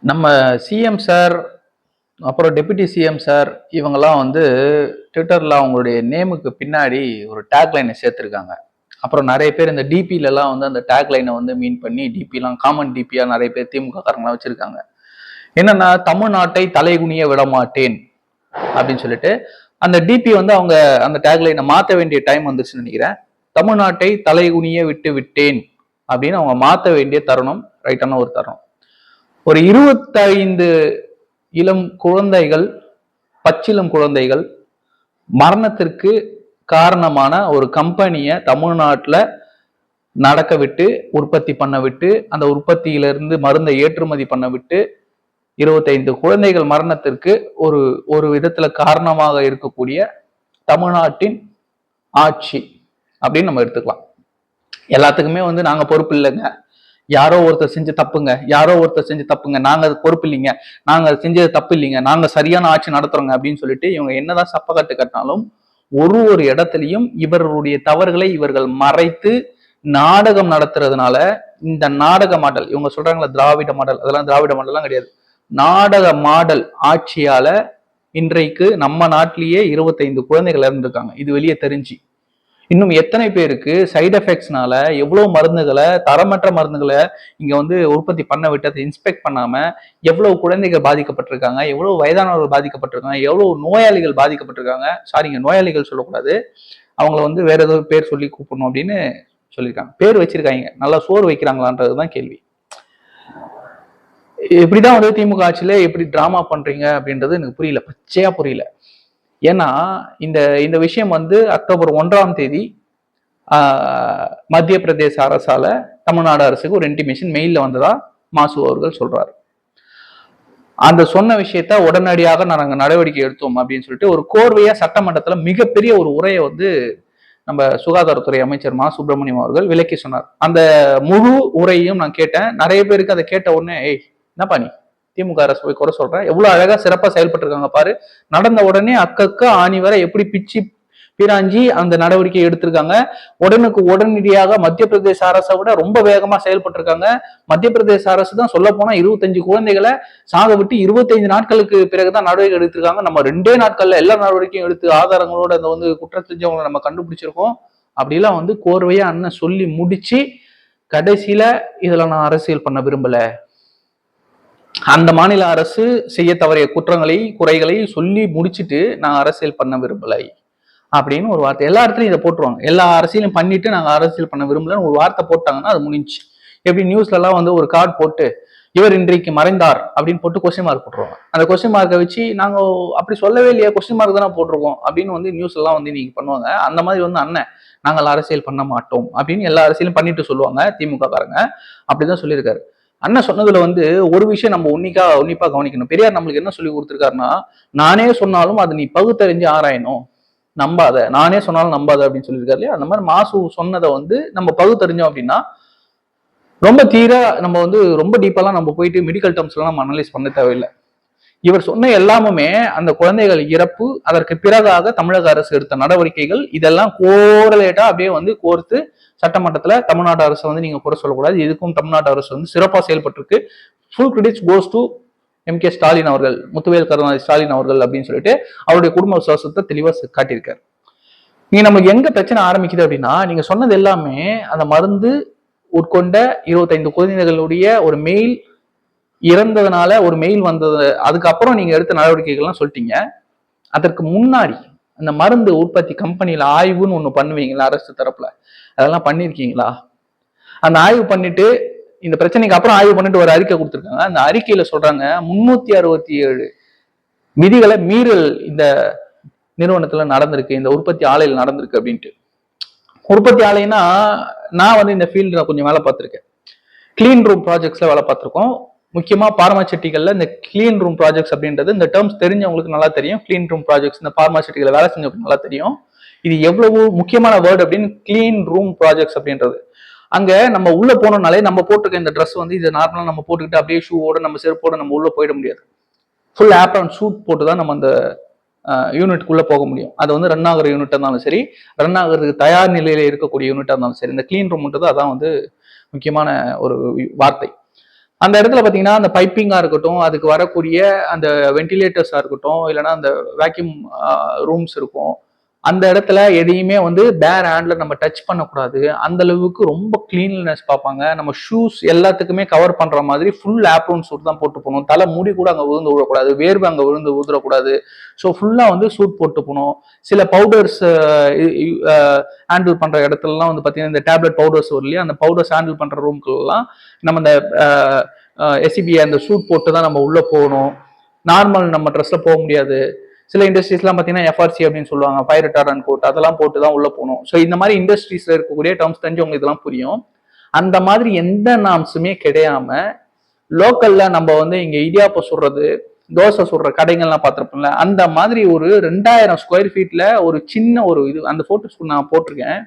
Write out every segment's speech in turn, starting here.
நம்ம CM sir அப்புறம் deputy CM sir இவங்கெல்லாம் வந்து ட்விட்டரில் அவங்களுடைய நேமுக்கு பின்னாடி ஒரு டேக்லைனை சேர்த்துருக்காங்க. அப்புறம் நிறைய பேர் இந்த டிபிலலாம் வந்து அந்த டேக்லைனை வந்து மீன் பண்ணி டிபிலாம் காமன் டிபியாக நிறைய பேர் திமுககாரங்களாம் வச்சுருக்காங்க. என்னென்னா தமிழ்நாட்டை தலைகுனிய விட மாட்டேன் அப்படின்னு சொல்லிட்டு அந்த டிபி வந்து அவங்க அந்த டேக்லைனை மாற்ற வேண்டிய டைம் வந்துருச்சுன்னு நினைக்கிறேன். தமிழ்நாட்டை தலைகுனிய விட்டு விட்டேன் அப்படின்னு அவங்க மாற்ற வேண்டிய தருணம் ரைட்டான ஒரு தருணம். ஒரு இருபத்தைந்து இளம் குழந்தைகள் பச்சிலம் குழந்தைகள் மரணத்திற்கு காரணமான ஒரு கம்பெனியை தமிழ்நாட்டில் நடக்க விட்டு உற்பத்தி பண்ண விட்டு அந்த உற்பத்தியிலிருந்து மருந்தை ஏற்றுமதி பண்ண விட்டு இருபத்தைந்து குழந்தைகள் மரணத்திற்கு ஒரு ஒரு விதத்துல காரணமாக இருக்கக்கூடிய தமிழ்நாட்டின் ஆட்சி அப்படின்னு நம்ம எடுத்துக்கலாம். எல்லாத்துக்குமே வந்து நாங்க பொறுப்பு இல்லைங்க. யாரோ ஒருத்தர் செஞ்ச தப்புங்க யாரோ ஒருத்தர் செஞ்ச தப்புங்க நாங்க அது பொறுப்பு இல்லைங்க நாங்க அது செஞ்சது தப்பு இல்லைங்க நாங்க சரியான ஆட்சி நடத்துறோங்க அப்படின்னு சொல்லிட்டு இவங்க என்னதான் சப்பக்கட்டு கட்டினாலும் ஒரு ஒரு இடத்துலையும் இவர்களுடைய தவறுகளை இவர்கள் மறைத்து நாடகம் நடத்துறதுனால இந்த நாடக மாடல் இவங்க சொல்றாங்களா திராவிட மாடல் அதெல்லாம் திராவிட மாடல்லாம் கிடையாது. நாடக மாடல் ஆட்சியால இன்றைக்கு நம்ம நாட்டிலேயே இருபத்தைந்து குழந்தைகள் இறந்துருக்காங்க. இது வெளியே தெரிஞ்சு. இன்னும் எத்தனை பேருக்கு சைடு எஃபெக்ட்ஸ்னால எவ்வளோ மருந்துகளை தரமற்ற மருந்துகளை இங்கே வந்து உற்பத்தி பண்ண விட்டு அதை இன்ஸ்பெக்ட் பண்ணாமல் எவ்வளோ குழந்தைகள் பாதிக்கப்பட்டிருக்காங்க எவ்வளோ வயதானவர்கள் பாதிக்கப்பட்டிருக்காங்க எவ்வளோ நோயாளிகள் பாதிக்கப்பட்டிருக்காங்க. சாரிங்க நோயாளிகள் சொல்லக்கூடாது. அவங்கள வந்து வேற ஏதோ பேர் சொல்லி கூப்பிடணும் அப்படின்னு சொல்லியிருக்காங்க. பேர் வச்சிருக்காங்க. நல்லா சோறு வைக்கிறாங்களான்றதுதான் கேள்வி. இப்படிதான் வந்து திமுக ஆட்சியில எப்படி டிராமா பண்றீங்க அப்படின்றது எனக்கு புரியல. பச்சையா புரியல. ஏன்னா இந்த இந்த விஷயம் வந்து அக்டோபர் ஒன்றாம் தேதி மத்திய பிரதேச அரசால தமிழ்நாடு அரசுக்கு ஒரு இன்டிமேஷன் மெயிலில் வந்ததா மாசு அவர்கள் சொல்றாரு. அந்த சொன்ன விஷயத்த உடனடியாக நாங்கள் நடவடிக்கை எடுத்தோம் அப்படின்னு சொல்லிட்டு ஒரு கோர்வையா சட்டமன்றத்தில் மிகப்பெரிய ஒரு உரையை வந்து நம்ம சுகாதாரத்துறை அமைச்சர் மா சுப்பிரமணியம் அவர்கள் விளக்கி சொன்னார். அந்த முழு உரையும் நான் கேட்டேன். நிறைய பேருக்கு அதை கேட்ட உடனே ஏய் என்னப்பா நீ? திமுக அரசு போய் குறை சொல்றேன். எவ்வளவு அழகா சிறப்பா செயல்பட்டு இருக்காங்க பாரு. நடந்த உடனே அக்கக்க ஆணி வரை எப்படி பிச்சு பிராஞ்சி அந்த நடவடிக்கை எடுத்திருக்காங்க. உடனுக்கு உடனடியாக மத்திய பிரதேச அரசை விட ரொம்ப வேகமா செயல்பட்டு இருக்காங்க மத்திய பிரதேச அரசு தான் சொல்ல போனா இருபத்தஞ்சு குழந்தைகளை சாக விட்டு இருபத்தைந்து நாட்களுக்கு பிறகுதான் நடவடிக்கை எடுத்திருக்காங்க. நம்ம ரெண்டே நாட்கள்ல எல்லா நடவடிக்கையும் எடுத்து ஆதாரங்களோட அந்த வந்து குற்றம் செஞ்சவங்களை நம்ம கண்டுபிடிச்சிருக்கோம். அப்படிலாம் வந்து கோர்வையா அண்ணன் சொல்லி முடிச்சு கடைசியில இதுல நான் அரசியல் பண்ண விரும்பல. அந்த மாநில அரசு செய்ய தவறிய குற்றங்களை குறைகளை சொல்லி முடிச்சுட்டு நான் அரசியல் பண்ண விரும்பலை அப்படின்னு ஒரு வார்த்தை. எல்லா இடத்துலையும் இதை போட்டுருவாங்க. எல்லா அரசியலும் பண்ணிட்டு நாங்கள் அரசியல் பண்ண விரும்பலன்னு ஒரு வார்த்தை போட்டாங்கன்னா அது முடிஞ்சு எப்படி நியூஸ்லலாம் வந்து ஒரு கார்டு போட்டு இவர் இன்றைக்கு மறைந்தார் அப்படின்னு போட்டு கொஸ்டின் மார்க் போட்டுருவாங்க. அந்த கொஸ்டின் மார்க்கை வச்சு நாங்கள் அப்படி சொல்லவே இல்லையா கொஸ்டின் மார்க் தானே போட்டிருக்கோம் அப்படின்னு வந்து நியூஸ் எல்லாம் வந்து நீங்க பண்ணுவாங்க. அந்த மாதிரி வந்து அண்ணன் நாங்கள் அரசியல் பண்ண மாட்டோம் அப்படின்னு எல்லா அரசியலும் பண்ணிட்டு சொல்லுவாங்க திமுக காரங்க அப்படிதான் சொல்லியிருக்காரு. அண்ணன் சொன்னதுல வந்து ஒரு விஷயம் நம்ம உன்னிக்கா உன்னிப்பா கவனிக்கணும். பெரியார் நம்மளுக்கு என்ன சொல்லி கொடுத்துருக்காருன்னா நானே சொன்னாலும் அது நீ பகுத்தறிஞ்சு ஆராயணும். நம்பாத. நானே சொன்னாலும் நம்பாத அப்படின்னு சொல்லியிருக்காரு இல்லையா? அந்த மாதிரி மாசு சொன்னதை வந்து நம்ம பகுத்தறிஞ்சோம் அப்படின்னா ரொம்ப தீரா நம்ம வந்து ரொம்ப டீப்பெல்லாம் நம்ம போயிட்டு மெடிக்கல் டேர்ம்ஸ்லாம் நம்ம அனலைஸ் பண்ண தேவையில்லை. இவர் சொன்ன எல்லாமுமே அந்த குழந்தைகள் இறப்பு அதற்கு பிறகாக தமிழக அரசு எடுத்த நடவடிக்கைகள் இதெல்லாம் கோரலேட்டா அப்படியே வந்து கோர்த்து சட்டமன்றத்தில் தமிழ்நாடு அரசு வந்து நீங்கள் குறை சொல்லக்கூடாது. இதுக்கும் தமிழ்நாடு அரசு வந்து சிறப்பாக செயல்பட்டிருக்கு. Full credits goes to M K Stalin அவர்கள் முத்துவேல் கருணாநிதி ஸ்டாலின் அவர்கள் அப்படின்னு சொல்லிட்டு அவருடைய குடும்ப விசுவாசத்தை தெளிவாக செ- காட்டியிருக்காரு. நீங்க நமக்கு எங்க பிரச்சனை ஆரம்பிக்குது அப்படின்னா நீங்க சொன்னது எல்லாமே அந்த மருந்து உட்கொண்ட இருபத்தைந்து குழந்தைகளுடைய ஒரு மெயில் இறந்ததுனால ஒரு மெயில் வந்தது அதுக்கப்புறம் நீங்க எடுத்த நடவடிக்கைகள்லாம் சொல்லிட்டீங்க. அதற்கு முன்னாடி அந்த மருந்து உற்பத்தி கம்பெனியில ஆய்வுன்னு ஒன்று பண்ணுவீங்களா அரசு தரப்புல? அதெல்லாம் பண்ணியிருக்கீங்களா அந்த ஆய்வு பண்ணிட்டு இந்த பிரச்சனைக்கு அப்புறம் ஆய்வு பண்ணிட்டு ஒரு அறிக்கை கொடுத்துருக்காங்க. அந்த அறிக்கையில சொல்றாங்க முன்னூத்தி அறுபத்தி ஏழு விதிகளை மீறல் இந்த நிறுவனத்துல நடந்திருக்கு இந்த உற்பத்தி ஆலையில் நடந்திருக்கு அப்படின்ட்டு. உற்பத்தி ஆலைன்னா நான் வந்து இந்த ஃபீல்டில் கொஞ்சம் வேலை பார்த்துருக்கேன். க்ளீன் ரூம் ப்ராஜெக்ட்ஸில் வேலை பார்த்துருக்கோம். முக்கியமாக பார்மாசிட்டிகளில் இந்த க்ளீன் ரூம் ப்ராஜெக்ட்ஸ் அப்படின்றது இந்த டேர்ம்ஸ் தெரிஞ்சவங்களுக்கு நல்லா தெரியும். க்ளீன் ரூம் ப்ராஜெக்ட்ஸ் இந்த பார்மாசிட்டிகளை வேலை செஞ்சவங்களுக்கு நல்லா தெரியும். இது எவ்வளவு முக்கியமான வேர்டு அப்படின்னு க்ளீன் ரூம் ப்ராஜெக்ட்ஸ் அப்படின்றது. அங்க நம்ம உள்ள போனோம்னாலே நம்ம போட்டிருக்க இந்த ட்ரெஸ் வந்து இது நார்மலா நம்ம போட்டுக்கிட்டு அப்படியே ஷூவோட நம்ம செருப்போட நம்ம உள்ள போயிட முடியாது. ஃபுல் ஆப் ஷூட் போட்டு தான் நம்ம அந்த யூனிட்குள்ளே போக முடியும். அது வந்து ரன் ஆகிற யூனிட்டாக இருந்தாலும் சரி ரன் ஆகிறதுக்கு தயார் நிலையில் இருக்கக்கூடிய யூனிட்டாக இருந்தாலும் சரி இந்த க்ளீன் ரூம்ன்றது அதான் வந்து முக்கியமான ஒரு வார்த்தை. அந்த இடத்துல பார்த்தீங்கன்னா அந்த பைப்பிங்காக இருக்கட்டும் அதுக்கு வரக்கூடிய அந்த வென்டிலேட்டர்ஸாக இருக்கட்டும் இல்லைன்னா அந்த வேக்யூம் ரூம்ஸ் இருக்கும். அந்த இடத்துல எதையுமே வந்து பேர் ஹேண்ட்ல நம்ம டச் பண்ணக்கூடாது. அந்த அளவுக்கு ரொம்ப கிளீன்லினஸ் பார்ப்பாங்க. நம்ம ஷூஸ் எல்லாத்துக்குமே கவர் பண்ற மாதிரி ஃபுல் ஆப்ரோன் சூட் தான் போட்டு போகணும். தலை முடி கூட அங்கே விழுந்து விடக்கூடாது. வேர்வை அங்கே விழுந்து ஊதுறக்கூடாது. ஸோ ஃபுல்லாக வந்து சூட் போட்டு போகணும். சில பவுடர்ஸ் ஹேண்டில் பண்ற இடத்துலலாம் வந்து பார்த்தீங்கன்னா இந்த டேப்லெட் பவுடர்ஸ் வரும் இல்லையா? அந்த பவுடர்ஸ் ஹேண்டில் பண்ற ரூம்க்குலாம் நம்ம இந்த எஸ்சிபிஐ அந்த சூட் போட்டு தான் நம்ம உள்ள போகணும். நார்மல் நம்ம ட்ரெஸ்ல போக முடியாது. சில இண்டஸ்ட்ரீஸ்லாம் பார்த்தீங்கன்னா எஃப்ஆர்சி அப்படின்னு சொல்லுவாங்க ஃபயர் ரிட்டார்டன் கோட் அதெல்லாம் போட்டு தான் உள்ள போகணும். ஸோ இந்த மாதிரி இண்டஸ்ட்ரீஸ்ல இருக்கக்கூடிய டேர்ம்ஸ் தெரிஞ்சவங்க இதெல்லாம் புரியும். அந்த மாதிரி எந்த நாம்ஸுமே கிடையாம லோக்கல்ல நம்ம வந்து இங்க இடியாப்பம் சுடுறது தோசை சுடுற கடைகள்லாம் பார்த்துருப்போம்ல அந்த மாதிரி ஒரு ரெண்டாயிரம் ஸ்கொயர் ஃபீட்ல ஒரு சின்ன ஒரு இது அந்த போட்டோஸ் நான் போட்டிருக்கேன்.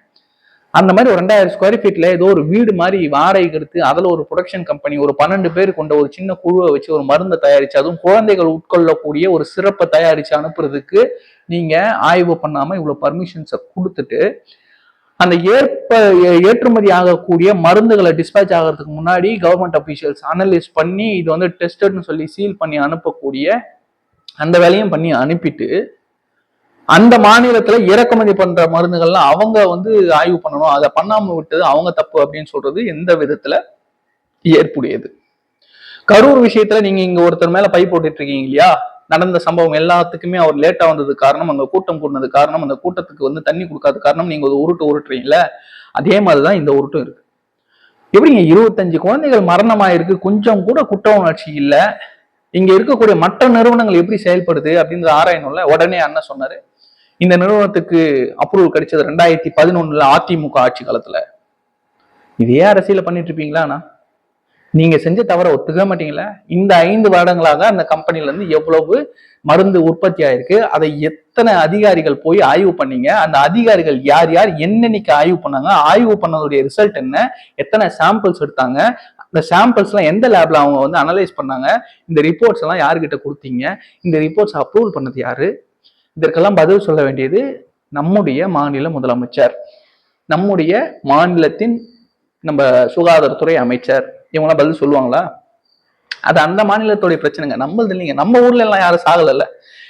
அந்த மாதிரி ஒரு ரெண்டாயிரம் ஸ்கொயர் ஃபீட்ல ஏதோ ஒரு வீடு மாதிரி வாடகைக்கு எடுத்து அதுல ஒரு ப்ரொடக்ஷன் கம்பெனி ஒரு பன்னெண்டு பேர் கொண்ட ஒரு சின்ன குழுவை வச்சு ஒரு மருந்தை தயாரிச்சு அதுவும் குழந்தைகள் உட்கொள்ளக்கூடிய ஒரு சிறப்பை தயாரிச்சு அனுப்புறதுக்கு நீங்க ஆய்வு பண்ணாம இவ்வளவு பர்மிஷன்ஸை கொடுத்துட்டு அந்த ஏற்ப ஏற்றுமதி ஆகக்கூடிய மருந்துகளை டிஸ்பேச் ஆகிறதுக்கு முன்னாடி கவர்மெண்ட் அஃபீஷியல்ஸ் அனலைஸ் பண்ணி இது வந்து டெஸ்டட்னு சொல்லி சீல் பண்ணி அனுப்பக்கூடிய அந்த வேலையும் பண்ணி அனுப்பிட்டு அந்த மாநிலத்துல இறக்குமதி பண்ற மருந்துகள்லாம் அவங்க வந்து ஆய்வு பண்ணணும். அதை பண்ணாம விட்டது அவங்க தப்பு அப்படின்னு சொல்றது எந்த விதத்துல ஏற்புடையது? கரூர் விஷயத்துல நீங்க இங்க ஒருத்தர் மேல பை போட்டுட்டு இருக்கீங்க இல்லையா? நடந்த சம்பவம் எல்லாத்துக்குமே அவர் லேட்டா வந்தது காரணம் அங்க கூட்டம் கூட்டினது காரணம் அந்த கூட்டத்துக்கு வந்து தண்ணி கொடுக்காத காரணம் நீங்க ஒரு உருட்டு உருட்டுறீங்கல்ல? அதே மாதிரிதான் இந்த உருட்டும் இருக்கு. எப்படிங்க இருபத்தஞ்சு குழந்தைகள் மரணமாயிருக்கு? கொஞ்சம் கூட குற்ற உணர்ச்சி இல்லை. இங்க இருக்கக்கூடிய மற்ற நிறுவனங்கள் எப்படி செயல்படுது அப்படின்ற ஆராயணும்ல? உடனே அண்ணன் சொன்னாரு. இந்த நிறுவனத்துக்கு அப்ரூவல் கிடைச்சது ரெண்டாயிரத்தி பதினொன்னுல அதிமுக ஆட்சி காலத்துல. இதே அரசியல பண்ணிட்டு இருப்பீங்களாண்ணா நீங்க செஞ்ச தவற ஒத்துக்க மாட்டீங்களா? இந்த ஐந்து வருடங்களாக அந்த கம்பெனில இருந்து எவ்வளவு மருந்து உற்பத்தி ஆயிருக்கு? அதை எத்தனை அதிகாரிகள் போய் ஆய்வு பண்ணீங்க? அந்த அதிகாரிகள் யார் யார் என்னன்னைக்கு ஆய்வு பண்ணாங்க? ஆய்வு பண்ணதுடைய ரிசல்ட் என்ன? எத்தனை சாம்பிள்ஸ் எடுத்தாங்க? அந்த சாம்பிள்ஸ்லாம் எந்த லேப்ல அவங்க வந்து அனலைஸ் பண்ணாங்க? இந்த ரிப்போர்ட்ஸ் எல்லாம் யாருக்கிட்ட கொடுத்தீங்க? இந்த ரிப்போர்ட்ஸ் அப்ரூவல் பண்ணது யாரு? இதற்கெல்லாம் பதில் சொல்ல வேண்டியது நம்முடைய மாநில முதலமைச்சர் நம்முடைய மாநிலத்தின் நம்ம சுகாதாரத்துறை அமைச்சர். இவங்களாம் பதில் சொல்லுவாங்களா? அது அந்த மாநிலத்துடைய பிரச்சனைங்க. நம்மளது இல்லைங்க. நம்ம ஊர்ல எல்லாம் யாரும் சாகலைல்ல.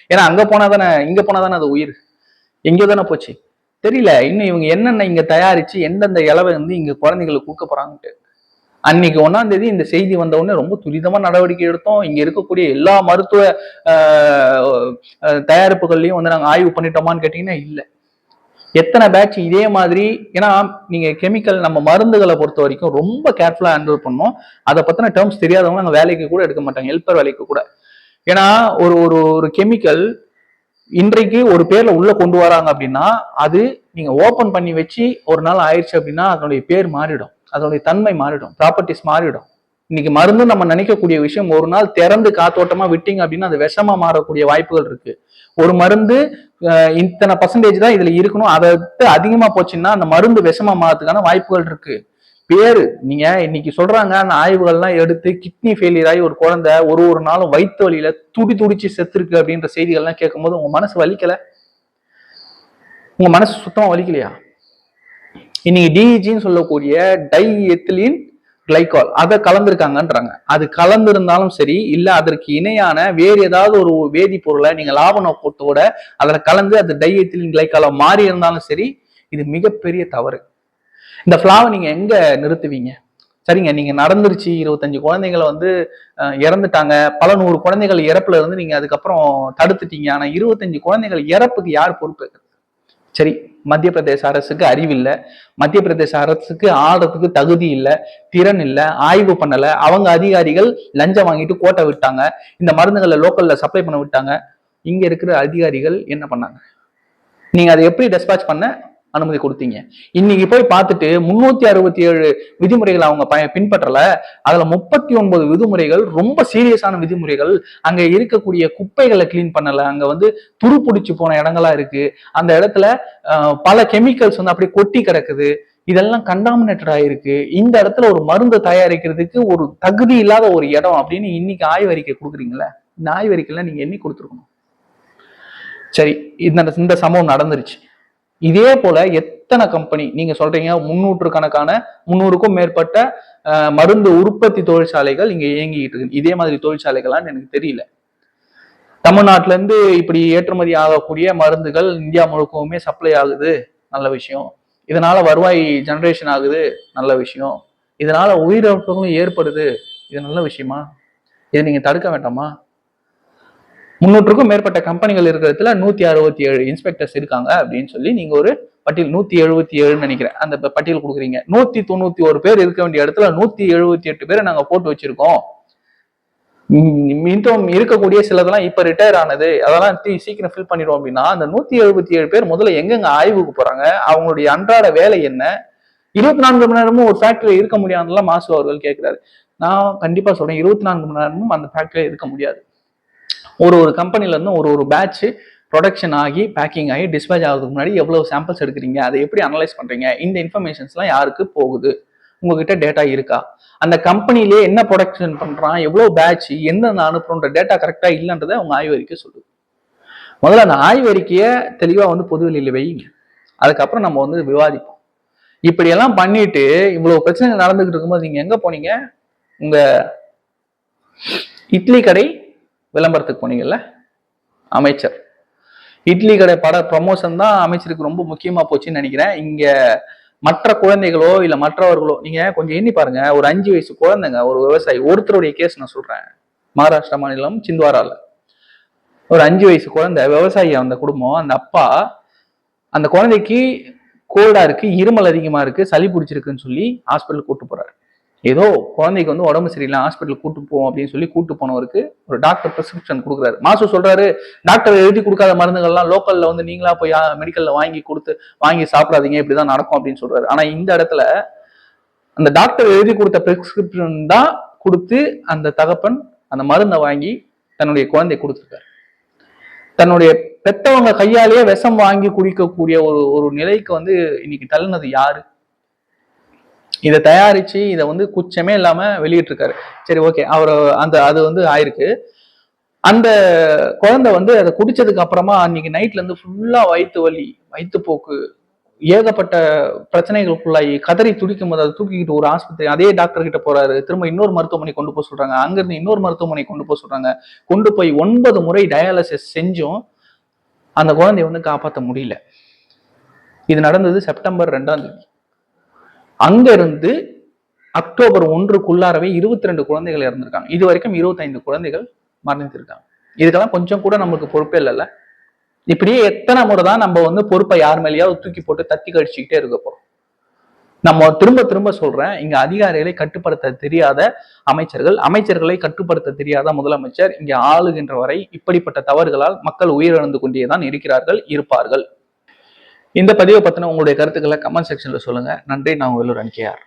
ஏன்னா அங்க போனா தானே இங்க போனா தானே அது உயிர். எங்கேயோ தானே போச்சு. தெரியல. இன்னும் இவங்க என்னென்ன இங்க தயாரிச்சு எந்தெந்த இலவை வந்து இங்க குழந்தைங்களுக்கு கொடுக்க போறாங்கன்ட்டு அன்னைக்கு ஒன்னாம் தேதி இந்த செய்தி வந்த உடனே ரொம்ப துரிதமா நடவடிக்கை எடுத்தோம். இங்க இருக்கக்கூடிய எல்லா மருத்துவ தயாரிப்புகள்லையும் வந்து நாங்க ஆய்வு பண்ணிட்டோமான்னு கேட்டீங்கன்னா இல்லை. எத்தனை பேட்ச் இதே மாதிரி ஏன்னா நீங்க கெமிக்கல் நம்ம மருந்துகளை பொறுத்த வரைக்கும் ரொம்ப கேர்ஃபுல்லா ஹேண்டில் பண்ணோம். அதை பத்தின டேர்ம்ஸ் தெரியாதவங்க நாங்கள் வேலைக்கு கூட எடுக்க மாட்டாங்க ஹெல்ப்பர் வேலைக்கு கூட. ஏன்னா ஒரு ஒரு ஒரு கெமிக்கல் இன்றைக்கு ஒரு பேர்ல உள்ள கொண்டு வராங்க அப்படின்னா அது நீங்க ஓபன் பண்ணி வச்சு ஒரு நாள் ஆயிடுச்சு அப்படின்னா அதனுடைய பேர் மாறிடும். அதனுடைய தன்மை மாறிடும் ப்ராப்பர்ட்டிஸ் மாறிடும். இன்னைக்கு மருந்து நம்ம நினைக்கக்கூடிய விஷயம் ஒரு நாள் திறந்து காத்தோட்டமா விட்டீங்க அப்படின்னா அது விஷமா மாறக்கூடிய வாய்ப்புகள் இருக்கு. ஒரு மருந்து இத்தனை பர்சன்டேஜ் தான் இதுல இருக்கணும். அதை அதிகமா போச்சுன்னா அந்த மருந்து விஷமா மாறதுக்கான வாய்ப்புகள் இருக்கு. பேரு நீங்க இன்னைக்கு சொல்றாங்க அந்த ஆய்வுகள்லாம் எடுத்து கிட்னி ஃபெயிலியர் ஆகி ஒரு குழந்தை ஒரு ஒரு நாளும் வயிற்று வழியில துடி துடிச்சு செத்துருக்கு அப்படின்ற செய்திகள்லாம் கேட்கும்போது உங்க மனசு வலிக்கல? உங்க மனசு சுத்தமா வலிக்கலையா? இன்னைக்கு டிஇஜின்னு சொல்லக்கூடிய டை எத்திலின் கிளைகால் அதை கலந்துருக்காங்கன்றாங்க. அது கலந்திருந்தாலும் சரி இல்ல அதற்கு இணையான வேறு ஏதாவது ஒரு வேதிப்பொருளை நீங்க லாப நோக்கத்தோட அதுல கலந்து அது டை எத்திலின் கிளைக்கால மாறி இருந்தாலும் சரி இது மிகப்பெரிய தவறு. இந்த ஃபிளாவை நீங்க எங்க நிறுத்துவீங்க? சரிங்க நீங்க நடந்துருச்சு இருபத்தஞ்சு குழந்தைங்களை வந்து இறந்துட்டாங்க. பல நூறு குழந்தைகள் இறப்புல இருந்து நீங்க அதுக்கப்புறம் தடுத்துட்டீங்க. ஆனா இருபத்தஞ்சு குழந்தைகள் இறப்புக்கு யார் பொறுப்பு? சரி மத்திய பிரதேச அரசுக்கு அறிவில்லை. மத்திய பிரதேச அரசுக்கு ஆடுறதுக்கு தகுதி இல்லை திறன் இல்லை ஆய்வு பண்ணலை. அவங்க அதிகாரிகள் லஞ்சம் வாங்கிட்டு கோட்டை விட்டாங்க. இந்த மருந்துகளை லோக்கலில் சப்ளை பண்ண விட்டாங்க. இங்கே இருக்கிற அதிகாரிகள் என்ன பண்ணாங்க? நீங்கள் அதை எப்படி டெஸ்பாச் பண்ண? அனுமதி கொடுத்தீங்க. இன்னைக்கு போய் பார்த்துட்டு முன்னூத்தி அறுபத்தி ஏழு விதிமுறைகள் அவங்க பய பின்பற்றல. அதுல முப்பத்தி ஒன்பது விதிமுறைகள் ரொம்ப சீரியஸான விதிமுறைகள் அங்க இருக்கக்கூடிய குப்பைகளை கிளீன் பண்ணல. அங்க வந்து துருப்பிடிச்சு போன இடங்களா இருக்கு. அந்த இடத்துல பல கெமிக்கல்ஸ் வந்து அப்படியே கொட்டி கிடக்குது. இதெல்லாம் கண்டாமினேட்டட் ஆயிருக்கு. இந்த இடத்துல ஒரு மருந்து தயாரிக்கிறதுக்கு ஒரு தகுதி இல்லாத ஒரு இடம் அப்படின்னு இன்னைக்கு ஆய்வறிக்கை கொடுக்குறீங்களே? இந்த ஆய்வறிக்கையில நீங்க எண்ணி கொடுத்துருக்கணும். சரி இந்த இந்த சம்பவம் நடந்துருச்சு. இதே போல எத்தனை கம்பெனி நீங்க சொல்றீங்க முன்னூற்று கணக்கான முன்னூறுக்கும் மேற்பட்ட மருந்து உற்பத்தி தொழிற்சாலைகள் இங்க இயங்கிட்டு இருக்கு. இதே மாதிரி தொழிற்சாலைகள்லாம் எனக்கு தெரியல. தமிழ்நாட்டில இருந்து இப்படி ஏற்றுமதி ஆகக்கூடிய மருந்துகள் இந்தியா முழுக்கவுமே சப்ளை ஆகுது நல்ல விஷயம். இதனால வருவாய் ஜெனரேஷன் ஆகுது நல்ல விஷயம். இதனால உயிரிழப்புகளும் ஏற்படுது. இது நல்ல விஷயமா? இதை நீங்க தடுக்க வேண்டாமா? முன்னூற்றுக்கும் மேற்பட்ட கம்பெனிகள் இருக்கிறதுல நூத்தி அறுபத்தி ஏழு இன்ஸ்பெக்டர்ஸ் இருக்காங்க அப்படின்னு சொல்லி நீங்க ஒரு பட்டியல் நூத்தி எழுபத்தி ஏழுன்னு நினைக்கிறேன். அந்த பட்டியல் கொடுக்குறீங்க. நூத்தி தொண்ணூத்தி ஒரு பேர் இருக்க வேண்டிய இடத்துல நூத்தி எழுபத்தி எட்டு பேரை நாங்க போட்டு வச்சிருக்கோம். மீண்டும் இருக்கக்கூடிய சிலதெல்லாம் இப்ப ரிட்டையர் ஆனது. அதெல்லாம் சீக்கிரம் ஃபில் பண்ணிடுவோம் அப்படின்னா அந்த நூத்தி எழுபத்தி ஏழு பேர் முதல்ல எங்கெங்க ஆய்வுக்கு போறாங்க? அவங்களுடைய அன்றாட வேலை என்ன? இருபத்தி நான்கு மணி நேரமும் ஒரு ஃபேக்டரியில இருக்க முடியாதுலாம் மாசு அவர்கள் கேட்கிறாரு. நான் கண்டிப்பா சொல்றேன். இருபத்தி நான்கு மணி நேரமும் அந்த ஃபேக்டரியில இருக்க முடியாது. ஒரு ஒரு கம்பெனிலேருந்து ஒரு ஒரு பேட்ச் ப்ரொடக்ஷன் ஆகி பேக்கிங் ஆகி டிஸ்பேச் ஆகிறதுக்கு முன்னாடி எவ்வளோ சாம்பிள்ஸ் எடுக்கிறீங்க? அதை எப்படி அனலைஸ் பண்ணுறீங்க இந்த இன்ஃபர்மேஷன்ஸ்லாம் யாருக்கு போகுது? உங்ககிட்ட டேட்டா இருக்கா? அந்த கம்பெனிலே என்ன ப்ரொடக்ஷன் பண்ணுறான் எவ்வளோ பேட்ச் எந்தெந்த அனுப்புறோன்ற டேட்டா கரெக்டாக இல்லைன்றதை அவங்க ஆய்வறிக்கை சொல்லுது. முதல்ல அந்த ஆய்வறிக்கையை தெளிவாக வந்து பொதுவெளியில் வைங்க. அதுக்கப்புறம் நம்ம வந்து விவாதிப்போம். இப்படியெல்லாம் பண்ணிட்டு இவ்வளோ பிரச்சனைகள் நடந்துகிட்டு இருக்கும்போது நீங்கள் எங்கே போனீங்க? உங்கள் இட்லி கடை விளம்பரத்துக்கு போனீங்கல்ல? அமைச்சர். இட்லி கடை பட ப்ரமோஷன் தான் அமைச்சருக்கு ரொம்ப முக்கியமா போச்சுன்னு நினைக்கிறேன். இங்க மற்ற குழந்தைகளோ இல்ல மற்றவர்களோ நீங்க கொஞ்சம் எண்ணி பாருங்க. ஒரு அஞ்சு வயசு குழந்தைங்க ஒரு விவசாயி ஒருத்தருடைய கேஸ் நான் சொல்றேன். மகாராஷ்டிரா மாநிலம் சிந்த்வாரால. ஒரு அஞ்சு வயசு குழந்தை விவசாயி அந்த குடும்பம் அந்த அப்பா அந்த குழந்தைக்கு கோல்டா இருக்கு இருமல் அதிகமா இருக்கு சளி பிடிச்சிருக்குன்னு சொல்லி ஹாஸ்பிட்டல் கூட்டு போறாரு. ஏதோ குழந்தைக்கு வந்து உடம்பு சரியில்லை ஹாஸ்பிட்டல் கூட்டு போவோம் அப்படின்னு சொல்லி கூட்டு போனவருக்கு ஒரு டாக்டர் பிரிஸ்கிரிப்ஷன் கொடுக்குறாரு. மாசு சொல்றாரு டாக்டர் எழுதி கொடுக்காத மருந்துகள்லாம் லோக்கல்ல வந்து நீங்களா போய் மெடிக்கல்ல வாங்கி கொடுத்து வாங்கி சாப்பிடாதீங்க இப்படிதான் நடக்கும் அப்படின்னு சொல்றாரு. ஆனா இந்த இடத்துல அந்த டாக்டர் எழுதி கொடுத்த பிரிஸ்கிரிப்ஷன் தான் கொடுத்து அந்த தகப்பன் அந்த மருந்தை வாங்கி தன்னுடைய குழந்தை கொடுத்துருக்காரு. தன்னுடைய பெத்தவங்க கையாலேயே விஷம் வாங்கி குடிக்கக்கூடிய ஒரு ஒரு நிலைக்கு வந்து இன்னைக்கு தள்ளினது யாரு? இதை தயாரிச்சு இதை வந்து குச்சமே இல்லாம வெளியிட்டிருக்காரு. சரி ஓகே அவர் அந்த அது வந்து ஆயிருக்கு. அந்த குழந்தை வந்து அதை குடிச்சதுக்கு அப்புறமா அன்னைக்கு நைட்ல இருந்து ஃபுல்லா வயிற்று வலி வயிற்றுப்போக்கு ஏகப்பட்ட பிரச்சனைகளுக்குள்ளாகி கதறி துடிக்கும் போது அதை தூக்கிக்கிட்டு ஒரு ஆஸ்பத்திரி அதே டாக்டர் கிட்ட போறாரு. திரும்ப இன்னொரு மருத்துவமனை கொண்டு போக சொல்றாங்க. அங்கிருந்து இன்னொரு மருத்துவமனை கொண்டு போக சொல்றாங்க. கொண்டு போய் ஒன்பது முறை டயாலிசிஸ் செஞ்சும் அந்த குழந்தைய வந்து காப்பாற்ற முடியல. இது நடந்தது செப்டம்பர் ரெண்டாம் தேதி. அங்கிருந்து அக்டோபர் ஒன்றுக்குள்ளாரவே இருபத்தி ரெண்டு குழந்தைகள் இறந்திருக்காங்க. இது வரைக்கும் இருபத்தைந்து குழந்தைகள் மரணித்திருக்காங்க. இதுக்கெல்லாம் கொஞ்சம் கூட நமக்கு பொறுப்பே இல்லைல்ல. இப்படியே எத்தனை முறை தான் நம்ம வந்து பொறுப்பை யார் மேலேயாவது தூக்கி போட்டு தத்தி கழிச்சுக்கிட்டே இருக்க போறோம். நம்ம திரும்ப திரும்ப சொல்றேன் இங்க அதிகாரிகளை கட்டுப்படுத்த தெரியாத அமைச்சர்கள் அமைச்சர்களை கட்டுப்படுத்த தெரியாத முதலமைச்சர் இங்க ஆளுகின்ற வரை இப்படிப்பட்ட தவறுகளால் மக்கள் உயிரிழந்து கொண்டே தான் இருக்கிறார்கள் இருப்பார்கள். இந்த பதிவை பத்தின உங்களுடைய கருத்துக்களை கமெண்ட் செக்ஷன்ல சொல்லுங்க. நன்றி. நான் வேலூர் அன்கேஆர்